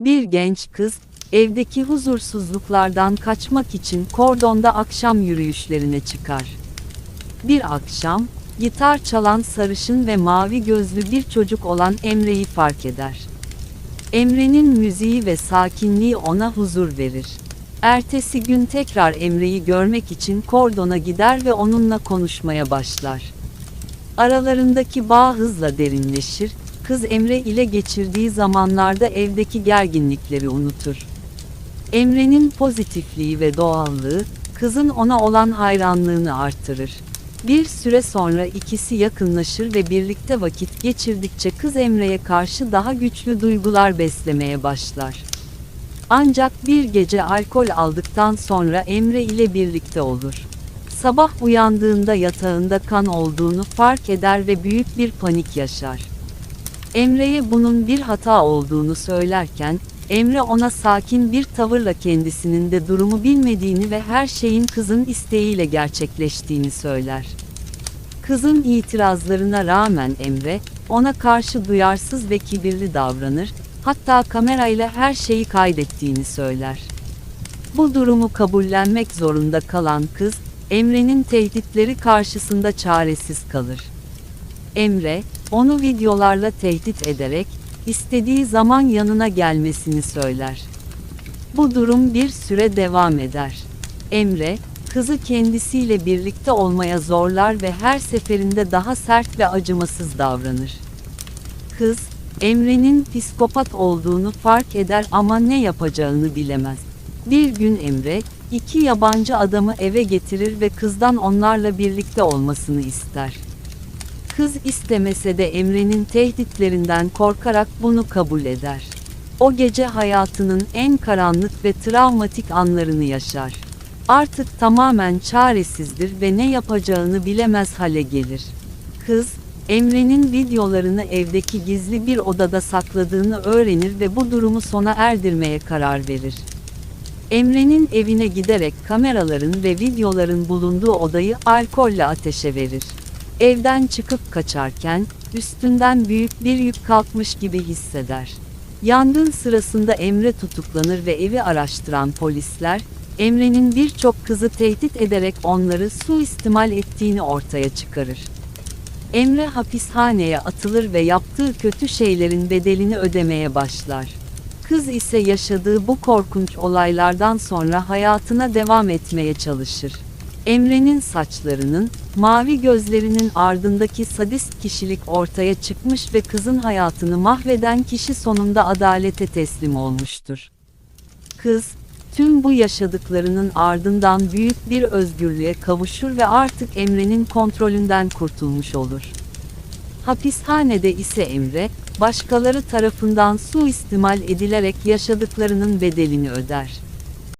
Bir genç kız, evdeki huzursuzluklardan kaçmak için kordonda akşam yürüyüşlerine çıkar. Bir akşam, gitar çalan sarışın ve mavi gözlü bir çocuk olan Emre'yi fark eder. Emre'nin müziği ve sakinliği ona huzur verir. Ertesi gün tekrar Emre'yi görmek için kordona gider ve onunla konuşmaya başlar. Aralarındaki bağ hızla derinleşir, kız Emre ile geçirdiği zamanlarda evdeki gerginlikleri unutur. Emre'nin pozitifliği ve doğallığı, kızın ona olan hayranlığını artırır. Bir süre sonra ikisi yakınlaşır ve birlikte vakit geçirdikçe kız Emre'ye karşı daha güçlü duygular beslemeye başlar. Ancak bir gece alkol aldıktan sonra Emre ile birlikte olur. Sabah uyandığında yatağında kan olduğunu fark eder ve büyük bir panik yaşar. Emre'ye bunun bir hata olduğunu söylerken, Emre ona sakin bir tavırla kendisinin de durumu bilmediğini ve her şeyin kızın isteğiyle gerçekleştiğini söyler. Kızın itirazlarına rağmen Emre, ona karşı duyarsız ve kibirli davranır, hatta kamerayla her şeyi kaydettiğini söyler. Bu durumu kabullenmek zorunda kalan kız, Emre'nin tehditleri karşısında çaresiz kalır. Emre, onu videolarla tehdit ederek, istediği zaman yanına gelmesini söyler. Bu durum bir süre devam eder. Emre, kızı kendisiyle birlikte olmaya zorlar ve her seferinde daha sert ve acımasız davranır. Kız, Emre'nin psikopat olduğunu fark eder ama ne yapacağını bilemez. Bir gün Emre, iki yabancı adamı eve getirir ve kızdan onlarla birlikte olmasını ister. Kız istemese de Emre'nin tehditlerinden korkarak bunu kabul eder. O gece hayatının en karanlık ve travmatik anlarını yaşar. Artık tamamen çaresizdir ve ne yapacağını bilemez hale gelir. Kız, Emre'nin videolarını evdeki gizli bir odada sakladığını öğrenir ve bu durumu sona erdirmeye karar verir. Emre'nin evine giderek kameraların ve videoların bulunduğu odayı alkolle ateşe verir. Evden çıkıp kaçarken, üstünden büyük bir yük kalkmış gibi hisseder. Yangın sırasında Emre tutuklanır ve evi araştıran polisler, Emre'nin birçok kızı tehdit ederek onları suistimal ettiğini ortaya çıkarır. Emre hapishaneye atılır ve yaptığı kötü şeylerin bedelini ödemeye başlar. Kız ise yaşadığı bu korkunç olaylardan sonra hayatına devam etmeye çalışır. Emre'nin saçlarının, mavi gözlerinin ardındaki sadist kişilik ortaya çıkmış ve kızın hayatını mahveden kişi sonunda adalete teslim olmuştur. Kız, tüm bu yaşadıklarının ardından büyük bir özgürlüğe kavuşur ve artık Emre'nin kontrolünden kurtulmuş olur. Hapishanede ise Emre, başkaları tarafından suistimal edilerek yaşadıklarının bedelini öder.